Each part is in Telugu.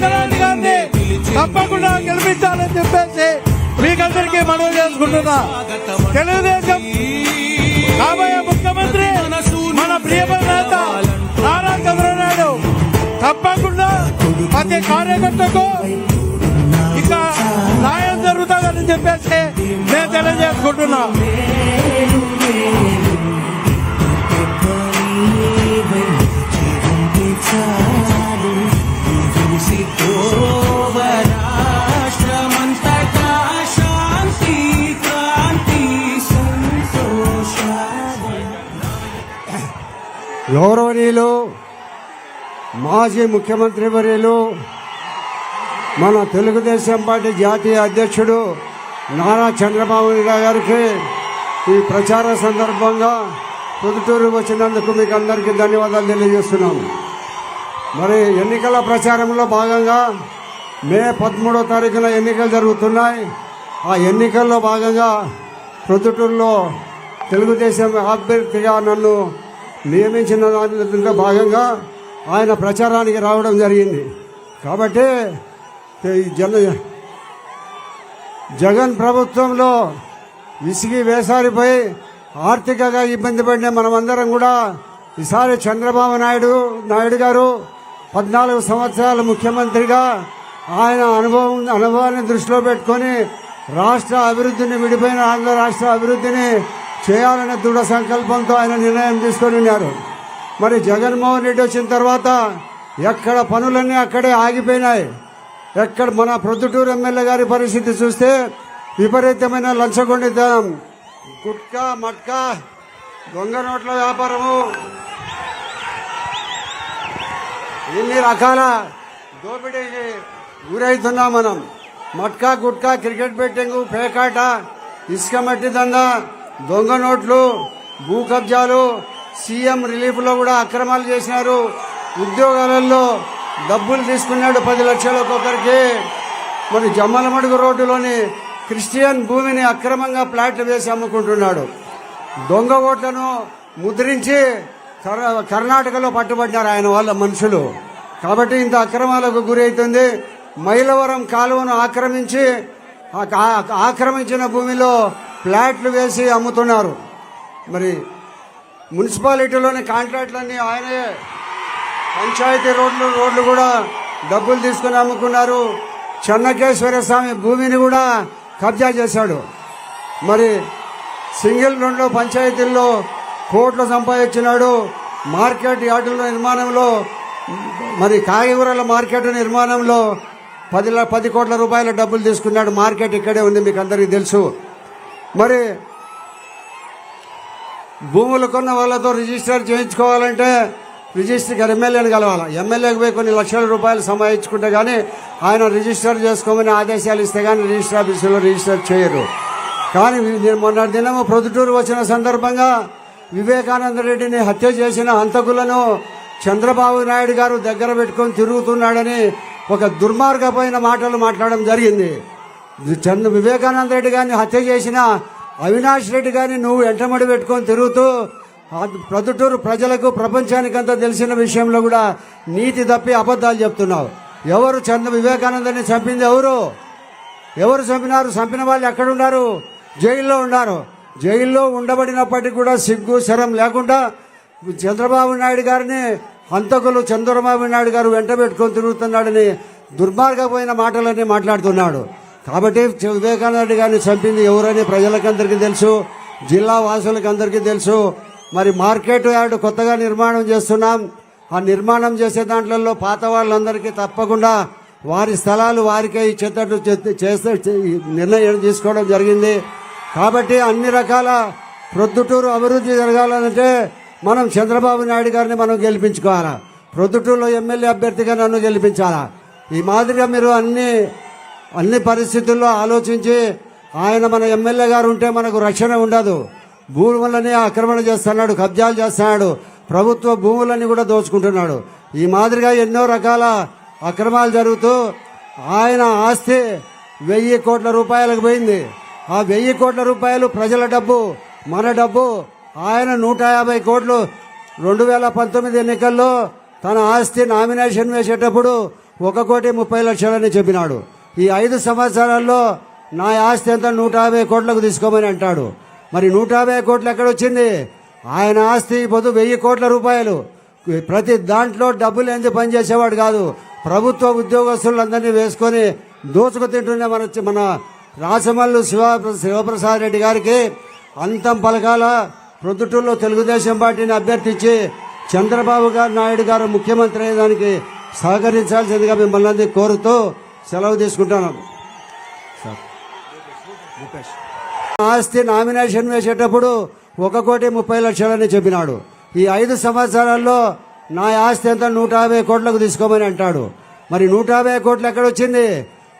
చంద్రబాబు గారిని తప్పకుండా గెలిపించాలని చెప్పేసి మీకందరికీ మనవి చేసుకుంటున్నా. తెలుగుదేశం కాబోయే ముఖ్యమంత్రి మన ప్రియమైన నేత నారా చంద్రనాయుడు తప్పకుండా ప్రతి కార్యకర్తకు ఇక సాయం జరుగుతుందని చెప్పేసి నేను తెలియజేసుకుంటున్నా. గౌరవనీయులు మాజీ ముఖ్యమంత్రి వర్యులు మన తెలుగుదేశం పార్టీ జాతీయ అధ్యక్షుడు నారా చంద్రబాబు నాయుడు గారికి ఈ ప్రచార సందర్భంగా పొద్దుటూరు వచ్చినందుకు మీకు అందరికీ ధన్యవాదాలు తెలియజేస్తున్నాము. మరి ఎన్నికల ప్రచారంలో భాగంగా మే పదమూడో తారీఖున ఎన్నికలు జరుగుతున్నాయి. ఆ ఎన్నికల్లో భాగంగా పొద్దుటూరులో తెలుగుదేశం అభ్యర్థిగా నన్ను నియమించిన దానిలో భాగంగా ఆయన ప్రచారానికి రావడం జరిగింది. కాబట్టి జన జగన్ ప్రభుత్వంలో విసిగి వేసారిపై ఆర్థికంగా ఇబ్బంది పడిన మనమందరం కూడా ఈసారి చంద్రబాబు నాయుడు నాయుడు గారు పద్నాలుగు సంవత్సరాల ముఖ్యమంత్రిగా ఆయన అనుభవం అనుభవాన్ని దృష్టిలో పెట్టుకొని రాష్ట్ర అభివృద్ధిని విడిపోయిన ఆంధ్ర రాష్ట్ర అభివృద్ధిని చేయాలనే దృఢ సంకల్పంతో ఆయన నిర్ణయం తీసుకొని ఉన్నారు. మరి జగన్మోహన్ రెడ్డి వచ్చిన తర్వాత ఎక్కడ పనులన్నీ అక్కడే ఆగిపోయినాయి. ఎక్కడ మన ప్రొద్దుటూరు ఎమ్మెల్యే గారి పరిస్థితి చూస్తే విపరీతమైన లంచగొండితనం. గుట్కా మట్కా దొంగ నోట్ల వ్యాపారము. ఎన్ని రకాల దోపిడీకి గురవుతున్నాం మనం. మట్కా గుట్కా క్రికెట్ బెట్టింగ్ పేకాట ఇసుక మట్టి దందా దొంగ నోట్లు భూ కబ్జాలు సీఎం రిలీఫ్లో కూడా అక్రమాలు చేసినారు. ఉద్యోగాలలో డబ్బులు తీసుకున్నాడు పది లక్షలు ఒక్కొక్కరికి మరి జమ్మలమడుగు రోడ్డులోని క్రిస్టియన్ భూమిని అక్రమంగా ప్లాట్లు వేసి అమ్ముకుంటున్నాడు. దొంగ ఓట్లను ముద్రించి కర- కర్ణాటకలో పట్టుబడ్డారు ఆయన వాళ్ళ మనుషులు. కాబట్టి ఇంత అక్రమాలకు గురవుతుంది మైలవరం కాలువను ఆక్రమించి ఆక్రమించిన భూమిలో ఫ్లాట్లు వేసి అమ్ముతున్నారు. మరి మున్సిపాలిటీలోని కాంట్రాక్ట్లన్నీ ఆయనే పంచాయతీ రోడ్లు రోడ్లు కూడా డబ్బులు తీసుకుని అమ్ముకున్నారు. చెన్నకేశ్వర స్వామి భూమిని కూడా కబ్జా చేశాడు. మరి సింగిల్ రెండు పంచాయతీల్లో కోట్లు సంపాదించినాడు. మార్కెట్ యార్డుల నిర్మాణంలో మరి కాయగూరల మార్కెట్ నిర్మాణంలో పది ల- పది కోట్ల రూపాయల డబ్బులు తీసుకున్నాడు. మార్కెట్ ఇక్కడే ఉంది మీకు అందరికీ తెలుసు. మరి భూములు కొన్న వాళ్ళతో రిజిస్టర్ చేయించుకోవాలంటే రిజిస్టర్ ఎమ్మెల్యేని కలవాలి? ఎమ్మెల్యేకి పోయి కొన్ని లక్షల రూపాయలు సంపాదించుకుంటే కానీ ఆయన రిజిస్టర్ చేసుకోమని ఆదేశాలు ఇస్తే కానీ రిజిస్టర్ ఆఫీసులో రిజిస్టర్ చేయరు. కానీ నేను మొన్న దినము ప్రొద్దుటూరు వచ్చిన సందర్భంగా వివేకానంద రెడ్డిని హత్య చేసిన హంతకులను చంద్రబాబు నాయుడు గారు దగ్గర పెట్టుకొని తిరుగుతున్నాడని ఒక దుర్మార్గమైన మాటలు మాట్లాడడం జరిగింది. చంద్ర వివేకానంద రెడ్డి గారిని హత్య చేసిన అవినాష్ రెడ్డి గారిని నువ్వు ఎంటమడి పెట్టుకొని తిరుగుతూ ప్రొద్దుటూరు ప్రజలకు ప్రపంచానికంతా తెలిసిన విషయంలో కూడా నీతి తప్పి అబద్ధాలు చెప్తున్నావు. ఎవరు చంద్ర వివేకానందని చంపింది ఎవరు? ఎవరు చంపినారు? చంపిన వాళ్ళు ఎక్కడున్నారు? జైల్లో ఉన్నారు. జైల్లో ఉండబడినప్పటికీ కూడా సిగ్గు శరం లేకుండా చంద్రబాబు నాయుడు గారిని హంతకులు చంద్రబాబు నాయుడు గారు వెంట పెట్టుకొని తిరుగుతున్నాడని దుర్మార్గపోయిన మాటలన్నీ మాట్లాడుతున్నాడు. కాబట్టి వివేకానంద రెడ్డి గారిని చంపింది ఎవరని ప్రజలకందరికీ తెలుసు జిల్లా వాసులకు అందరికీ తెలుసు. మరి మార్కెట్ యార్డ్ కొత్తగా నిర్మాణం చేస్తున్నాం. ఆ నిర్మాణం చేసే దాంట్లో పాత వాళ్ళందరికీ తప్పకుండా వారి స్థలాలు వారికే ఇచ్చేటట్టు చేస్తే నిర్ణయం తీసుకోవడం జరిగింది. కాబట్టి అన్ని రకాల ప్రొద్దుటూరు అభివృద్ధి జరగాలంటే మనం చంద్రబాబు నాయుడు గారిని మనం గెలిపించుకోవాలా? ప్రొద్దుటూరులో ఎమ్మెల్యే అభ్యర్థిగా నన్ను గెలిపించాలా? ఈ మాదిరిగా మీరు అన్ని అన్ని పరిస్థితుల్లో ఆలోచించి ఆయన మన ఎమ్మెల్యే గారు ఉంటే మనకు రక్షణ ఉండదు. భూములని ఆక్రమణ చేస్తున్నాడు కబ్జాలు చేస్తున్నాడు. ప్రభుత్వ భూములని కూడా దోచుకుంటున్నాడు. ఈ మాదిరిగా ఎన్నో రకాల అక్రమాలు జరుగుతూ ఆయన ఆస్తి వెయ్యి కోట్ల రూపాయలకు పోయింది. ఆ వెయ్యి కోట్ల రూపాయలు ప్రజల డబ్బు మన డబ్బు. ఆయన నూట యాభై కోట్లు రెండు వేల పంతొమ్మిది ఎన్నికల్లో తన ఆస్తి నామినేషన్ వేసేటప్పుడు ఒక కోటి ముప్పై లక్షలని చెప్పినాడు. ఈ ఐదు సంవత్సరాల్లో నా ఆస్తి ఎంత నూట యాభై కోట్లకు తీసుకోమని అంటాడు. మరి నూట యాభై కోట్లు ఎక్కడొచ్చింది? ఆయన ఆస్తి పొద్దు వెయ్యి కోట్ల రూపాయలు. ప్రతి దాంట్లో డబ్బులు ఎందుకు పనిచేసేవాడు కాదు. ప్రభుత్వ ఉద్యోగస్తులందరినీ వేసుకొని దోచుకు తింటున్న మన మన రాసమల్లు శివ శివప్రసాద్ రెడ్డి గారికి అంతం పలకాల ప్రొద్దుటూరులో తెలుగుదేశం పార్టీని అభ్యర్థించి చంద్రబాబు గారు నాయుడు గారు ముఖ్యమంత్రి అయ్యేదానికి సహకరించాల్సిందిగా మిమ్మల్ని కోరుతూ సెలవు తీసుకుంటాను. ఆస్తి నామినేషన్ వేసేటప్పుడు ఒక కోటి ముప్పై లక్షలని చెప్పినాడు. ఈ ఐదు సంవత్సరాల్లో నా ఆస్తి ఎంత? నూట యాభై కోట్లకు తీసుకోమని అంటాడు. మరి నూట యాభై కోట్లు ఎక్కడొచ్చింది?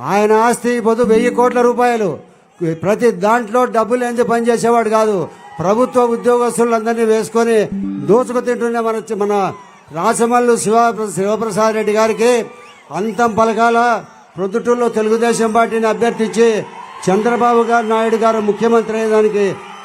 ఆయన ఆస్తి పొద్దు వెయ్యి కోట్ల రూపాయలు. ప్రతి దాంట్లో డబ్బులు ఎందుకు పనిచేసేవాడు కాదు. ప్రభుత్వ ఉద్యోగస్తులందరినీ వేసుకొని దోచుకు తింటున్న మన మన రాసమల్లు శివ శివప్రసాద్ రెడ్డి గారికి అంతం పలకాల ప్రొద్దుటూరులో తెలుగుదేశం పార్టీని అభ్యర్థించి చంద్రబాబు గారు నాయుడు గారు ముఖ్యమంత్రి అయ్యేదానికి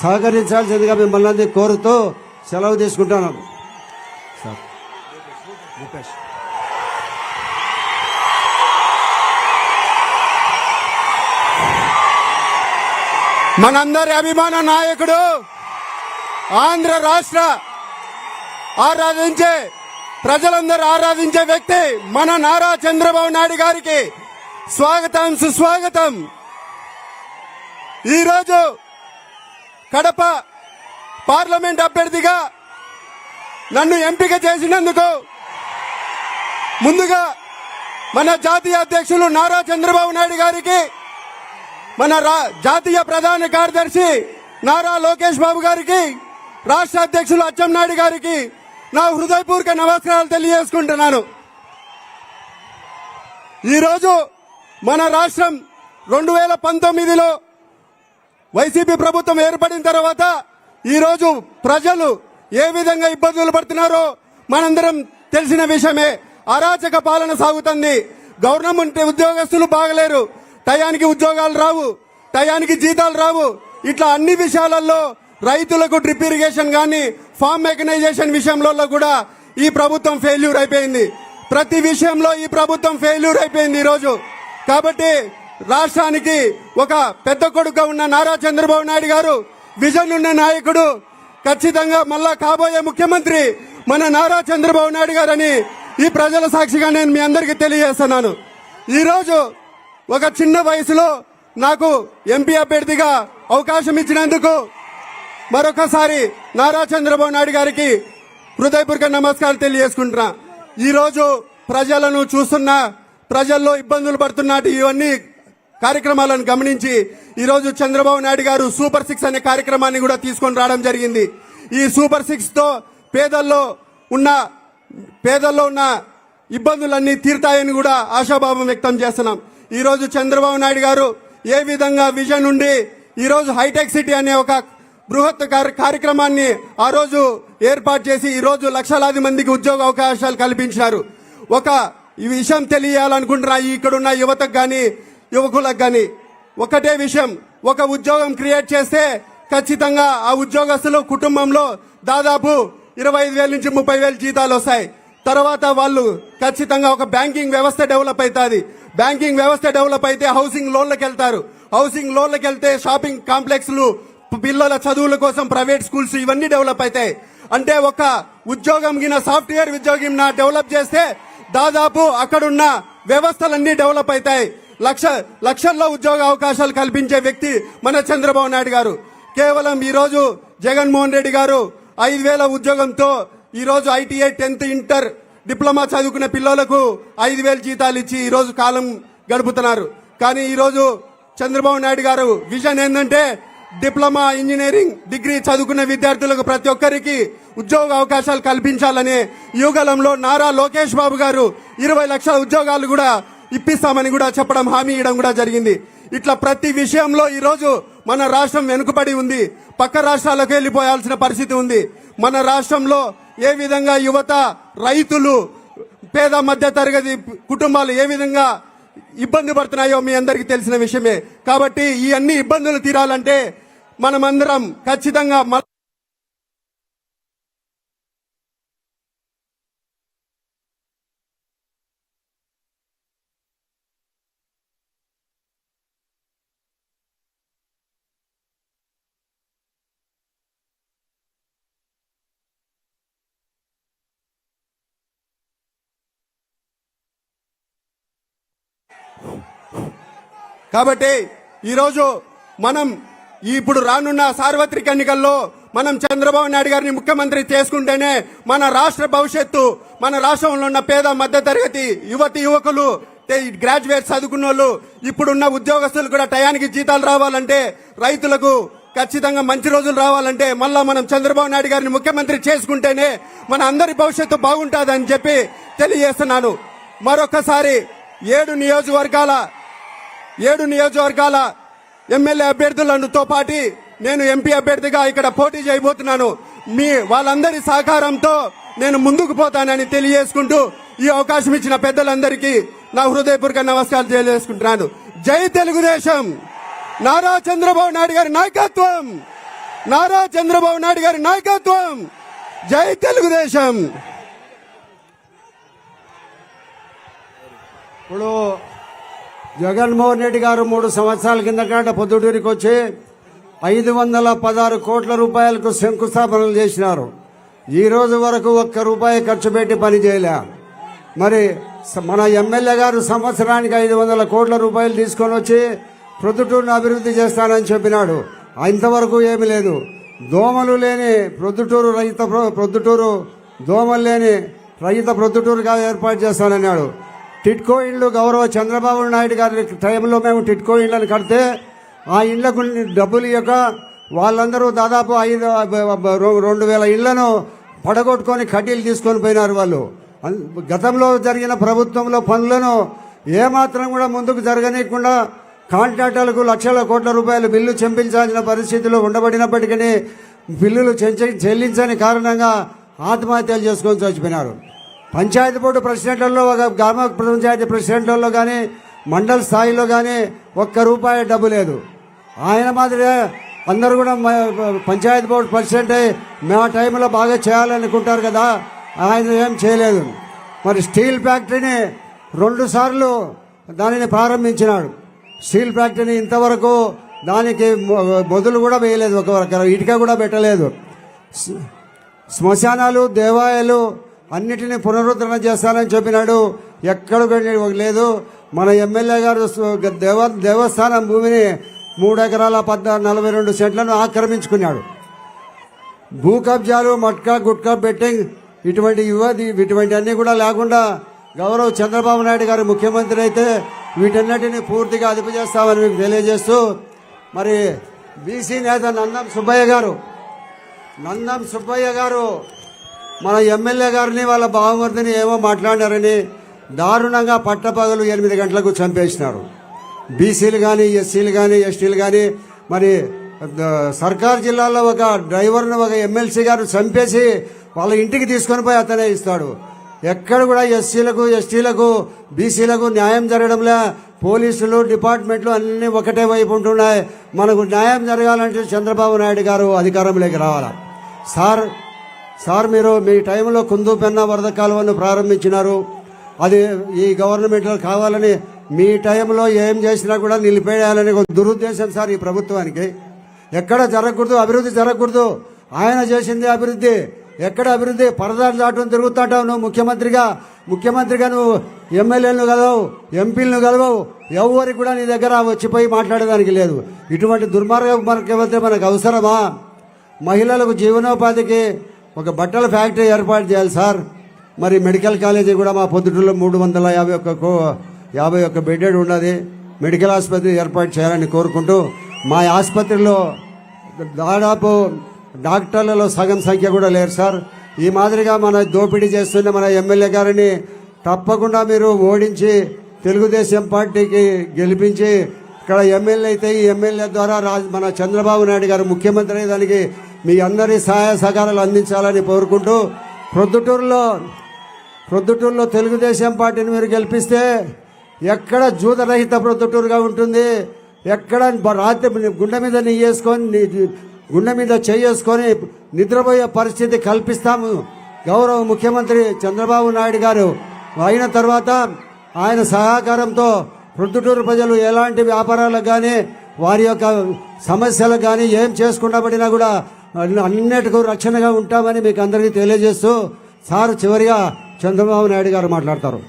సహకరించాల్సిందిగా మిమ్మల్ని కోరుతూ సెలవు తీసుకుంటాను మనందరి అభిమాన నాయకుడు ఆంధ్ర రాష్ట్ర ఆరాధించే ప్రజలందరూ ఆరాధించే వ్యక్తి మన నారా చంద్రబాబు నాయుడు గారికి స్వాగతం సుస్వాగతం. ఈరోజు కడప పార్లమెంట్ అభ్యర్థిగా నన్ను ఎంపిక చేసినందుకు ముందుగా మన జాతీయ అధ్యక్షులు నారా చంద్రబాబు నాయుడు గారికి మన రా- జాతీయ ప్రధాన కార్యదర్శి నారా లోకేష్ బాబు గారికి రాష్ట్ర అధ్యక్షులు అచ్చెన్నాయుడు గారికి నా హృదయపూర్వక నమస్కారాలు తెలియజేసుకుంటున్నాను. ఈరోజు మన రాష్ట్రం రెండు వేల పంతొమ్మిదిలో వైసీపీ ప్రభుత్వం ఏర్పడిన తర్వాత ఈరోజు ప్రజలు ఏ విధంగా ఇబ్బందులు పడుతున్నారో మనందరం తెలిసిన విషయమే. అరాచక పాలన సాగుతుంది. గవర్నమెంట్ ఉద్యోగస్తులు బాగలేరు. టయానికి ఉద్యోగాలు రావు. టయానికి జీతాలు రావు. ఇట్లా అన్ని విషయాలలో రైతులకు డ్రిప్ ఇరిగేషన్ కానీ ఫామ్ మెకనైజేషన్ విషయంలో కూడా ఈ ప్రభుత్వం ఫెయిల్యూర్ అయిపోయింది. ప్రతి విషయంలో ఈ ప్రభుత్వం ఫెయిల్యూర్ అయిపోయింది ఈరోజు. కాబట్టి రాష్ట్రానికి ఒక పెద్ద కొడుకు ఉన్న నారా చంద్రబాబు నాయుడు గారు విజన్ ఉన్న నాయకుడు ఖచ్చితంగా మళ్ళా కాబోయే ముఖ్యమంత్రి మన నారా చంద్రబాబు నాయుడు గారని ఈ ప్రజల సాక్షిగా నేను మీ అందరికీ తెలియజేస్తున్నాను. ఈరోజు ఒక చిన్న వయసులో నాకు ఎంపీ అభ్యర్థిగా అవకాశం ఇచ్చినందుకు మరొకసారి నారా చంద్రబాబు నాయుడు గారికి హృదయపూర్వక నమస్కారాలు తెలియజేసుకుంటున్నా. ఈరోజు ప్రజలను చూస్తున్న ప్రజల్లో ఇబ్బందులు పడుతున్నట్టు ఇవన్నీ కార్యక్రమాలను గమనించి ఈరోజు చంద్రబాబు నాయుడు గారు సూపర్ సిక్స్ అనే కార్యక్రమాన్ని కూడా తీసుకొని రావడం జరిగింది. ఈ సూపర్ సిక్స్తో పేదల్లో ఉన్న పేదల్లో ఉన్న ఇబ్బందులన్నీ తీరుతాయని కూడా ఆశాభావం వ్యక్తం చేస్తున్నాం. ఈరోజు చంద్రబాబు నాయుడు గారు ఏ విధంగా విజన్ ఉండి ఈరోజు హైటెక్ సిటీ అనే ఒక బృహత్ కార్యక్రమాన్ని ఆ రోజు ఏర్పాటు చేసి ఈరోజు లక్షలాది మందికి ఉద్యోగ అవకాశాలు కల్పించారు. ఒక ఈ విషయం తెలియాలనుకుంటున్నా ఇక్కడున్న యువతకు కానీ యువకులకు కానీ ఒకటే విషయం. ఒక ఉద్యోగం క్రియేట్ చేస్తే ఖచ్చితంగా ఆ ఉద్యోగస్తులు కుటుంబంలో దాదాపు ఇరవై ఐదు వేల నుంచి ముప్పై వేల జీతాలు వస్తాయి. తర్వాత వాళ్ళు ఖచ్చితంగా ఒక బ్యాంకింగ్ వ్యవస్థ డెవలప్ అవుతుంది. బ్యాంకింగ్ వ్యవస్థ డెవలప్ అయితే హౌసింగ్ లోన్లకు వెళ్తారు. హౌసింగ్ లోన్లకు వెళ్తే షాపింగ్ కాంప్లెక్స్లు పిల్లల చదువుల కోసం ప్రైవేట్ స్కూల్స్ ఇవన్నీ డెవలప్ అవుతాయి. అంటే ఒక ఉద్యోగం గిన సాఫ్ట్వేర్ ఉద్యోగం నా డెవలప్ చేస్తే దాదాపు అక్కడున్న వ్యవస్థలన్నీ డెవలప్ అవుతాయి. లక్ష లక్షల్లో ఉద్యోగ అవకాశాలు కల్పించే వ్యక్తి మన చంద్రబాబు నాయుడు గారు. కేవలం ఈరోజు జగన్మోహన్ రెడ్డి గారు ఐదు వేల ఉద్యోగంతో ఈరోజు ఐటీఐ టెన్త్ ఇంటర్ డిప్లొమా చదువుకునే పిల్లలకు ఐదు వేల జీతాలు ఇచ్చి ఈరోజు కాలం గడుపుతున్నారు. కానీ ఈరోజు చంద్రబాబు నాయుడు గారు విజన్ ఏంటంటే డిప్లొమా ఇంజనీరింగ్ డిగ్రీ చదువుకున్న విద్యార్థులకు ప్రతి ఒక్కరికి ఉద్యోగ అవకాశాలు కల్పించాలనే యుగలంలో నారా లోకేష్ బాబు గారు ఇరవై లక్షల ఉద్యోగాలు కూడా ఇప్పిస్తామని కూడా చెప్పడం హామీ ఇవ్వడం కూడా జరిగింది. ఇట్లా ప్రతి విషయంలో ఈరోజు మన రాష్ట్రం వెనుకబడి ఉంది. పక్క రాష్ట్రాలకు వెళ్ళిపోయాల్సిన పరిస్థితి ఉంది. మన రాష్ట్రంలో ఏ విధంగా యువత రైతులు పేద మధ్య తరగతి కుటుంబాలు ఏ విధంగా ఇబ్బంది పడుతున్నాయో మీ అందరికీ తెలిసిన విషయమే. కాబట్టి ఈ అన్ని ఇబ్బందులు తీరాలంటే మనమందరం ఖచ్చితంగా కాబట్టి ఈరోజు మనం ఇప్పుడు రానున్న సార్వత్రిక ఎన్నికల్లో మనం చంద్రబాబు నాయుడు గారిని ముఖ్యమంత్రి చేసుకుంటేనే మన రాష్ట్ర భవిష్యత్తు మన రాష్ట్రంలో ఉన్న పేద మధ్యతరగతి యువతి యువకులు గ్రాడ్యుయేట్ చదువుకున్న వాళ్ళు ఇప్పుడున్న ఉద్యోగస్తులు కూడా టయానికి జీతాలు రావాలంటే రైతులకు ఖచ్చితంగా మంచి రోజులు రావాలంటే మళ్ళా మనం చంద్రబాబు నాయుడు గారిని ముఖ్యమంత్రి చేసుకుంటేనే మన అందరి భవిష్యత్తు బాగుంటుందని చెప్పి తెలియజేస్తున్నాను. మరొకసారి ఏడు నియోజకవర్గాల ఏడు నియోజకవర్గాల ఎమ్మెల్యే అభ్యర్థులతో పాటి నేను ఎంపీ అభ్యర్థిగా ఇక్కడ పోటీ చేయబోతున్నాను. మీ వాళ్ళందరి సహకారంతో నేను ముందుకు పోతానని తెలియజేసుకుంటూ ఈ అవకాశం ఇచ్చిన పెద్దలందరికీ నా హృదయపూర్వక నమస్కారాలు తెలియజేసుకుంటున్నాను. జై తెలుగుదేశం! నారా చంద్రబాబు నాయుడు గారి నాయకత్వం! నారా చంద్రబాబు నాయుడు గారి నాయకత్వం! జై తెలుగుదేశం! ఇప్పుడు జగన్మోహన్ రెడ్డి గారు మూడు సంవత్సరాల కిందట పొద్దుటూరికి వచ్చి ఐదు వందల పదహారు కోట్ల రూపాయలకు శంకుస్థాపనలు చేసినారు. ఈ రోజు వరకు ఒక్క రూపాయి ఖర్చు పెట్టి పని చేయలే. మరి మన ఎమ్మెల్యే గారు సంవత్సరానికి ఐదు వందల కోట్ల రూపాయలు తీసుకొని వచ్చి ప్రొద్దుటూరును అభివృద్ధి చేస్తానని చెప్పినాడు. ఇంతవరకు ఏమీ లేదు. దోమలు లేని ప్రొద్దుటూరు రైత ప్రొద్దుటూరు దోమలు లేని రైత ప్రొద్దుటూరుగా ఏర్పాటు చేస్తానన్నాడు. టిట్కో ఇండ్లు గౌరవ చంద్రబాబు నాయుడు గారి టైంలో మేము టిట్కో ఇళ్ళని కడితే ఆ ఇండ్లకు డబ్బులు ఇవ్వక వాళ్ళందరూ దాదాపు ఐదు రెండు వేల ఇళ్ళను పడగొట్టుకొని కడ్డీలు తీసుకొని పోయినారు వాళ్ళు. గతంలో జరిగిన ప్రభుత్వంలో పనులను ఏమాత్రం కూడా ముందుకు జరగనీయకుండా కాంట్రాక్టర్లకు లక్షల కోట్ల రూపాయలు బిల్లు చెంపించాల్సిన పరిస్థితిలో ఉండబడినప్పటికీ బిల్లులు చెల్లించని కారణంగా ఆత్మహత్యలు చేసుకొని చచ్చిపోయినారు. పంచాయతీ బోర్డు ప్రెసిడెంట్లలో ఒక గ్రామ పంచాయతీ ప్రెసిడెంట్లలో కానీ మండల స్థాయిలో కానీ ఒక్క రూపాయి డబ్బు లేదు. ఆయన మాదిరే అందరూ కూడా పంచాయతీ బోర్డు ప్రెసిడెంట్ అయ్యి మా టైంలో బాగా చేయాలనుకుంటారు కదా ఆయన ఏం చేయలేదు. మరి స్టీల్ ఫ్యాక్టరీని రెండు సార్లు దానిని ప్రారంభించినాడు. స్టీల్ ఫ్యాక్టరీని ఇంతవరకు దానికి మొదలు కూడా వేయలేదు ఒక ఇటుక కూడా పెట్టలేదు. శ్మశానాలు దేవాలయాలు అన్నిటినీ పునరుద్ధరణ చేస్తానని చెప్పినాడు. ఎక్కడ లేదు. మన ఎమ్మెల్యే గారు దేవ దేవస్థానం భూమిని మూడు ఎకరాల పద్నా నలభై రెండు సెంట్లను ఆక్రమించుకున్నాడు. భూ కబ్జాలు మట్కా గుట్కా బెట్టింగ్ ఇటువంటి యువతి ఇటువంటి అన్నీ కూడా లేకుండా గౌరవ్ చంద్రబాబు నాయుడు గారు ముఖ్యమంత్రి అయితే వీటన్నిటిని పూర్తిగా అదుపు చేస్తామని మీకు తెలియజేస్తూ మరి బీసీ నేత నందం సుబ్బయ్య గారు నందం సుబ్బయ్య గారు మన ఎమ్మెల్యే గారిని వాళ్ళ బావమర్దిని ఏమో మాట్లాడారని దారుణంగా పట్టపగలు ఎనిమిది గంటలకు చంపేసినారు. బీసీలు కానీ ఎస్సీలు కానీ ఎస్టీలు కానీ మరి సర్కార్ జిల్లాలో ఒక డ్రైవర్ను ఒక ఎమ్మెల్సీ గారు చంపేసి వాళ్ళ ఇంటికి తీసుకొని పోయి అతనే ఇస్తాడు. ఎక్కడ కూడా ఎస్సీలకు ఎస్టీలకు బీసీలకు న్యాయం జరగడంలే. పోలీసులు డిపార్ట్మెంట్లు అన్నీ ఒకటే వైపు ఉంటున్నాయి. మనకు న్యాయం జరగాలంటే చంద్రబాబు నాయుడు గారు అధికారంలోకి రావాలి? సార్ సార్ మీరు మీ టైంలో కుందు పెన్న వరద కాలువను ప్రారంభించినారు అది ఈ గవర్నమెంట్లో కావాలని మీ టైంలో ఏం చేసినా కూడా నిలిపేయాలని ఒక దురుద్దేశం సార్ ఈ ప్రభుత్వానికి ఎక్కడ జరగకూడదు అభివృద్ధి జరగకూడదు ఆయన చేసింది అభివృద్ధి ఎక్కడ అభివృద్ధి పరదాలు దాటుని తిరుగుతుంటావు నువ్వు ముఖ్యమంత్రిగా ముఖ్యమంత్రిగా నువ్వు ఎమ్మెల్యేలను కలవవు ఎంపీలను కలవవు ఎవరికి కూడా నీ దగ్గర వచ్చిపోయి మాట్లాడేదానికి లేదు ఇటువంటి దుర్మార్గం మనకి మనకు అవసరమా మహిళలకు జీవనోపాధికి ఒక బట్టల ఫ్యాక్టరీ ఏర్పాటు చేయాలి సార్. మరి మెడికల్ కాలేజీ కూడా మా పొద్దుటూరులో మూడు వందల యాభై ఒక్క యాభై ఒక్క బెడ్డెడ్ ఉన్నది. మెడికల్ ఆసుపత్రి ఏర్పాటు చేయాలని కోరుకుంటూ మా ఆసుపత్రిలో దాదాపు డాక్టర్లలో సగం సంఖ్య కూడా లేరు సార్. ఈ మాదిరిగా మన దోపిడీ చేస్తున్న మన ఎమ్మెల్యే గారిని తప్పకుండా మీరు ఓడించి తెలుగుదేశం పార్టీకి గెలిపించి ఇక్కడ ఎమ్మెల్యే అయితే ఈ ఎమ్మెల్యే ద్వారా మన చంద్రబాబు నాయుడు గారు ముఖ్యమంత్రి అయ్యేదానికి మీ అందరి సహాయ సహకారాలు అందించాలని కోరుకుంటూ ప్రొద్దుటూరులో ప్రొద్దుటూరులో తెలుగుదేశం పార్టీని మీరు గెలిపిస్తే ఎక్కడ జూతరహిత ప్రొద్దుటూరుగా ఉంటుంది. ఎక్కడ రాత్రి గుండె మీద నీ వేసుకొని గుండె మీద చేసుకొని నిద్రపోయే పరిస్థితి కల్పిస్తాము. గౌరవ ముఖ్యమంత్రి చంద్రబాబు నాయుడు గారు అయిన తర్వాత ఆయన సహకారంతో ప్రొద్దుటూరు ప్రజలు ఎలాంటి వ్యాపారాలకు కానీ వారి యొక్క సమస్యలకు కానీ ఏం చేసుకున్నబడినా కూడా అన్నిటికీ రక్షణగా ఉంటామని మీకు అందరికీ తెలియజేస్తూ సార్ చివరిగా చంద్రబాబు నాయుడు గారు మాట్లాడతారు.